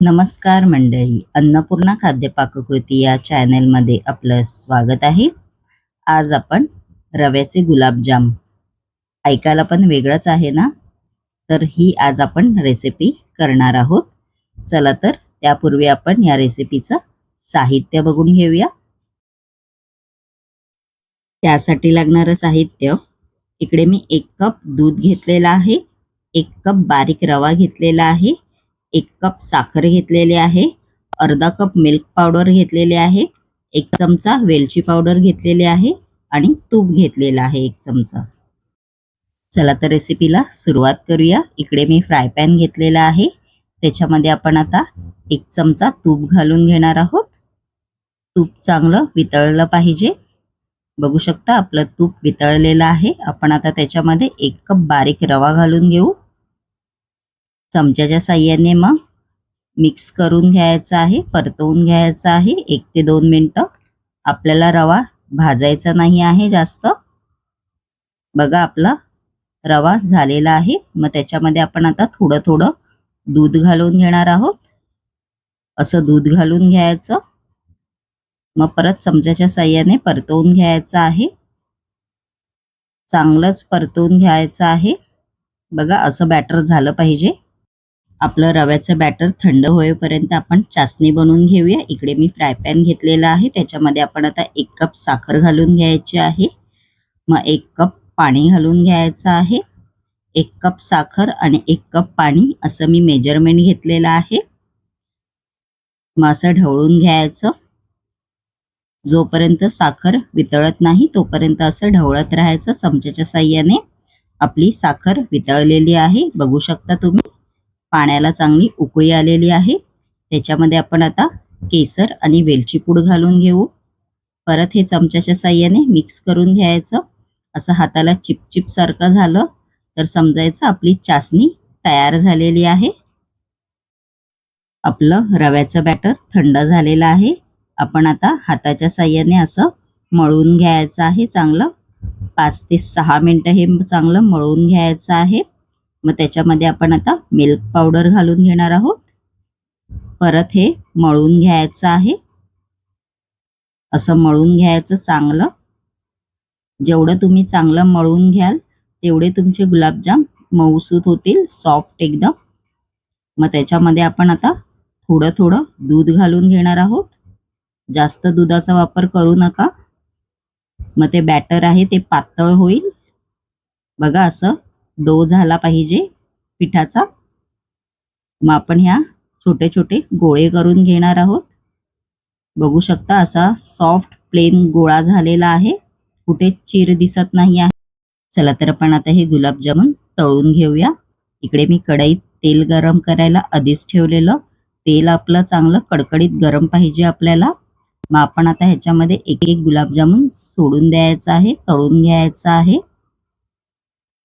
नमस्कार मंडळी अन्नपूर्णा खाद्य पाककृती या चॅनेलमध्ये आपलं स्वागत आहे. आज आपण रव्याचे गुलाबजाम. ऐकायला पण वेगळंच आहे ना? तर ही आज आपण रेसिपी करणार आहोत. चला तर त्यापूर्वी आपण या रेसिपीचं साहित्य बघून घेऊया. त्यासाठी लागणारं साहित्य इकडे मी एक कप दूध घेतलेलं आहे एक कप बारीक रवा घेतलेला आहे एक कप साखर घेतलेली आहे अर्धा कप मिल्क पावडर घेतलेले आहे एक चमचा वेलची पावडर घेतलेली आहे आणि तूप घेतलेलं आहे एक चमचा. चला तर रेसिपीला सुरुवात करूया. इकडे मी फ्राय पॅन घेतलेला आहे. त्याच्यामध्ये आपण आता एक चमचा तूप घालून घेणार आहोत. तूप चांगलं वितळलं पाहिजे. बघू शकता आपलं तूप वितळलेलं आहे. आपण आता त्याच्यामध्ये एक कप बारीक रवा घालून घेऊ. चमच्याच्या साह्याने मग मिक्स करून घ्यायचं आहे परतवून घ्यायचं आहे. एक ते दोन मिनटं आपल्याला रवा भाजायचा नाही आहे जास्त. बघा आपला रवा झालेला आहे. मग त्याच्यामध्ये आपण आता थोडं थोडं दूध घालून घेणार आहोत. असं दूध घालून घ्यायचं. मग परत चमच्याच्या साह्याने परतवून घ्यायचं आहे. चांगलंच परतवून घ्यायचं आहे. बघा असं बॅटर झालं पाहिजे. आपलं रव्याचं बॅटर थंड होईपर्यंत आपण चासणी बनवून घेऊया. इकडे मी फ्राय पॅन घेतलेला आहे. त्याच्यामध्ये आपण आता एक कप साखर घालून घ्यायची आहे. मग एक कप पाणी घालून घ्यायचं आहे. एक कप साखर आणि एक कप पाणी असं मी मेजरमेंट घेतलेलं आहे. मग असं ढवळून घ्यायचं. जोपर्यंत साखर वितळत नाही तोपर्यंत असं ढवळत राहायचं चमच्याच्या साह्याने. आपली साखर वितळलेली आहे. बघू शकता तुम्ही. पाण्याला चांगली उकळी आलेली आहे. त्याच्यामध्ये आपण आता केसर आणि वेलची पूड घालून घेऊ. परत हे चमच्याच्या साह्याने मिक्स करून घ्यायचं. असं हाताला चिपचिपसारखं झालं तर समजायचं आपली चासणी तयार झालेली आहे. आपलं रव्याचं बॅटर थंड झालेलं आहे. आपण आता हाताच्या साह्याने असं मळून घ्यायचं आहे चांगलं. पाच ते सहा मिनटं हे चांगलं मळून घ्यायचं आहे. मग त्याच्यामध्ये आपण आता मिल्क पावडर घालून घेणार आहोत. परत हे मळून घ्यायचं आहे. असं मळून घ्यायचं चांगलं. जेवढं तुम्ही चांगलं मळून घ्याल तेवढे तुमचे गुलाबजाम मऊसूत होतील सॉफ्ट एकदम. मग त्याच्यामध्ये आपण आता थोडं थोडं दूध घालून घेणार आहोत. जास्त दुधाचा वापर करू नका. मग ते बॅटर आहे ते पातळ होईल. बघा असं डो झाला पाहिजे पिठाचा. मग आपण ह्या छोटे छोटे गोळे करून घेणार आहोत. बघू शकता असा सॉफ्ट प्लेन गोळा झालेला आहे. कुठे चीर दिसत नाही आहे. चला तर आपण आता हे गुलाबजामुन तळून घेऊया. इकडे मी कढईत तेल गरम करायला आधीच ठेवलेलं. तेल आपलं चांगलं कडकडीत गरम पाहिजे आपल्याला. मग आपण आता ह्याच्यामध्ये एक एक गुलाबजामुन सोडून द्यायचं आहे तळून घ्यायचं आहे.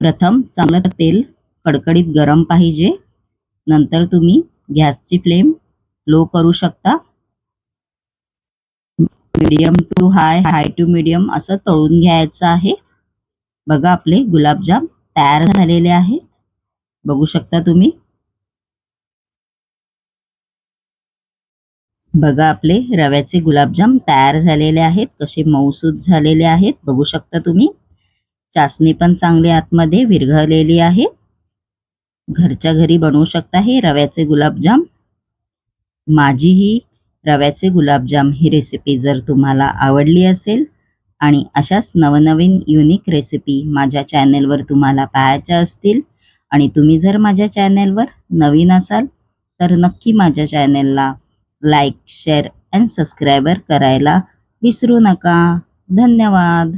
प्रथम चांगलं तेल कडकडीत गरम पाहिजे. नंतर तुम्ही गॅसची फ्लेम लो करू शकता. Medium to high high to medium असं तळून घ्यायचं आहे. बघा आपले गुलाबजाम तयार झालेले आहेत. बघू शकता तुम्ही. बघा आपले रव्याचे गुलाबजाम तयार झालेले आहेत. कसे मऊसूद झालेले आहेत. बघू शकता तुम्ही. चासणी पण चांगली आतमध्ये विरघळलेली आहे. घरच्या घरी बनवू शकता हे रव्याचे गुलाबजाम. माझी ही रव्याचे गुलाबजाम ही रेसिपी जर तुम्हाला आवडली असेल आणि अशाच नवनवीन युनिक रेसिपी माझ्या चॅनेलवर तुम्हाला पाहायच्या असतील आणि तुम्ही जर माझ्या चॅनेलवर नवीन असाल तर नक्की माझ्या चॅनेलला लाईक शेअर अँड सबस्क्रायबर करायला विसरू नका. धन्यवाद.